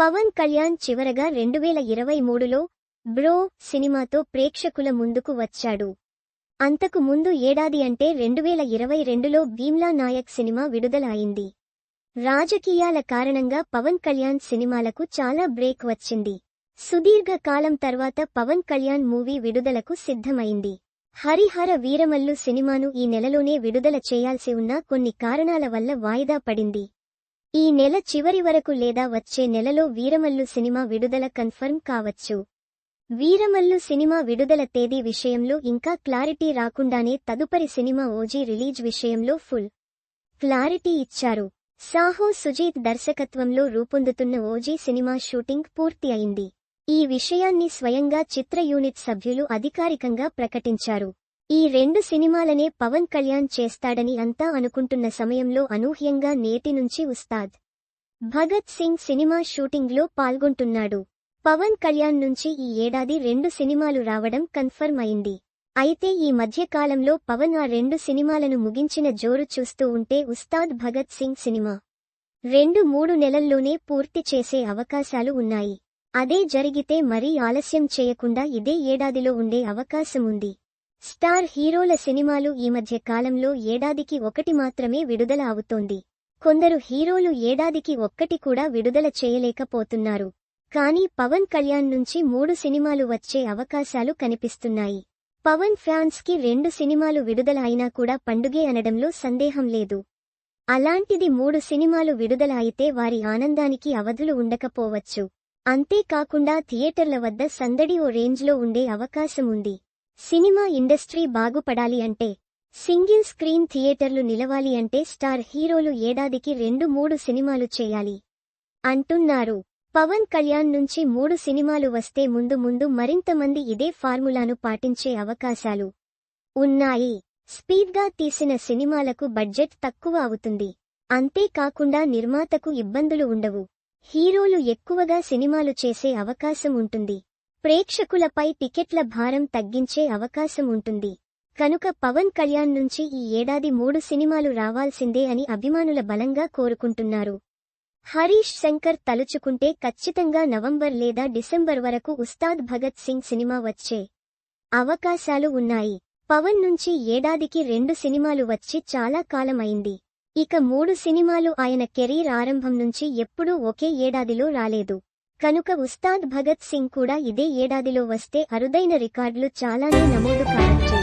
పవన్ కళ్యాణ్ చివరగా రెండువేల ఇరవై మూడులో బ్రో సినిమాతో ప్రేక్షకుల ముందుకు వచ్చాడు. అంతకు ముందు ఏడాది అంటే రెండువేల ఇరవై రెండులో భీమ్లా నాయక్ సినిమా విడుదల అయింది రాజకీయాల కారణంగా పవన్ కళ్యాణ్ సినిమాలకు చాలా బ్రేక్ వచ్చింది. సుదీర్ఘ కాలం తర్వాత పవన్ కళ్యాణ్ మూవీ విడుదలకు సిద్ధమైంది. హరిహర వీరమల్లు సినిమాను ఈ నెలలోనే విడుదల చేయాల్సి ఉన్న కొన్ని కారణాల వల్ల వాయిదా పడింది. ఈ నెల చివరి వరకు లేదా వచ్చే నెలలో వీరమల్లు సినిమా విడుదల కన్ఫర్మ్ కావచ్చు. వీరమల్లు సినిమా విడుదల తేదీ విషయంలో ఇంకా క్లారిటీ రాకుండానే తదుపరి సినిమా ఓజీ రిలీజ్ విషయంలో ఫుల్ క్లారిటీ ఇచ్చారు. సాహో సుజీత్ దర్శకత్వంలో రూపొందుతున్న ఓజీ సినిమా షూటింగ్ పూర్తి అయింది. ఈ విషయాన్ని స్వయంగా చిత్ర యూనిట్ సభ్యులు అధికారికంగా ప్రకటించారు. ఈ రెండు సినిమాలనే పవన్ కళ్యాణ్ చేస్తాడని అంతా అనుకుంటున్న సమయంలో అనూహ్యంగా నేటి నుంచి ఉస్తాద్. భగత్ సింగ్ సినిమా షూటింగ్లో పాల్గొంటున్నాడు. పవన్ కళ్యాణ్ నుంచి ఈ ఏడాది రెండు సినిమాలు రావడం కన్ఫర్మ్ అయింది. అయితే ఈ మధ్యకాలంలో పవన్ ఆ రెండు సినిమాలను ముగించిన జోరు చూస్తూ ఉంటే ఉస్తాద్ భగత్ సింగ్ సినిమా రెండు మూడు నెలల్లోనే పూర్తి చేసే అవకాశాలు ఉన్నాయి. అదే జరిగితే మరీ ఆలస్యం చేయకుండా ఇదే ఏడాదిలో ఉండే అవకాశం ఉంది. స్టార్ హీరోల సినిమాలు ఈ మధ్య కాలంలో ఏడాదికి ఒకటి మాత్రమే విడుదల అవుతోంది. కొందరు హీరోలు ఏడాదికి ఒక్కటి కూడా విడుదల చేయలేకపోతున్నారు. కానీ పవన్ కళ్యాణ్ నుంచి మూడు సినిమాలు వచ్చే అవకాశాలు కనిపిస్తున్నాయి. పవన్ ఫ్యాన్స్కి రెండు సినిమాలు విడుదల అయినా కూడా పండుగే అనడంలో సందేహం లేదు. అలాంటిది మూడు సినిమాలు విడుదల అయితే వారి ఆనందానికి అవధులు ఉండకపోవచ్చు. అంతేకాకుండా థియేటర్ల వద్ద సందడి ఓ రేంజ్లో ఉండే అవకాశం ఉంది. సినిమా ఇండస్ట్రీ బాగుపడాలి అంటే సింగిల్ స్క్రీన్ థియేటర్లు నిలవాలి అంటే స్టార్ హీరోలు ఏడాదికి రెండు మూడు సినిమాలు చేయాలి. అంటున్నారు. పవన్ కళ్యాణ్ నుంచి మూడు సినిమాలు వస్తే ముందు ముందు మరింత మంది ఇదే ఫార్ములాను పాటించే అవకాశాలు ఉన్నాయి. స్పీడ్గా తీసిన సినిమాలకు బడ్జెట్ తక్కువ అవుతుంది. అంతేకాకుండా నిర్మాతకు ఇబ్బందులు ఉండవు. హీరోలు ఎక్కువగా సినిమాలు చేసే అవకాశం ఉంటుంది. ప్రేక్షకులపై టికెట్ల భారం తగ్గించే అవకాశం ఉంటుంది. కనుక పవన్ కళ్యాణ్ నుంచి ఈ ఏడాది మూడు సినిమాలు రావాల్సిందే అని అభిమానుల బలంగా కోరుకుంటున్నారు. హరీష్ శంకర్ తలుచుకుంటే ఖచ్చితంగా నవంబర్ లేదా డిసెంబర్ వరకు ఉస్తాద్ భగత్ సింగ్ సినిమా వచ్చే అవకాశాలు ఉన్నాయి. పవన్ నుంచి ఏడాదికి రెండు సినిమాలు వచ్చి చాలా కాలం అయింది ఇక మూడు సినిమాలు ఆయన కెరీర్ ఆరంభం నుంచి ఎప్పుడూ ఒకే ఏడాదిలో రాలేదు. కనుక ఉస్తాద్ భగత్ సింగ్ కూడా ఇదే ఏడాదిలో వస్తే అరుదైన రికార్డులు చాలానే నమోదు కావచ్చు.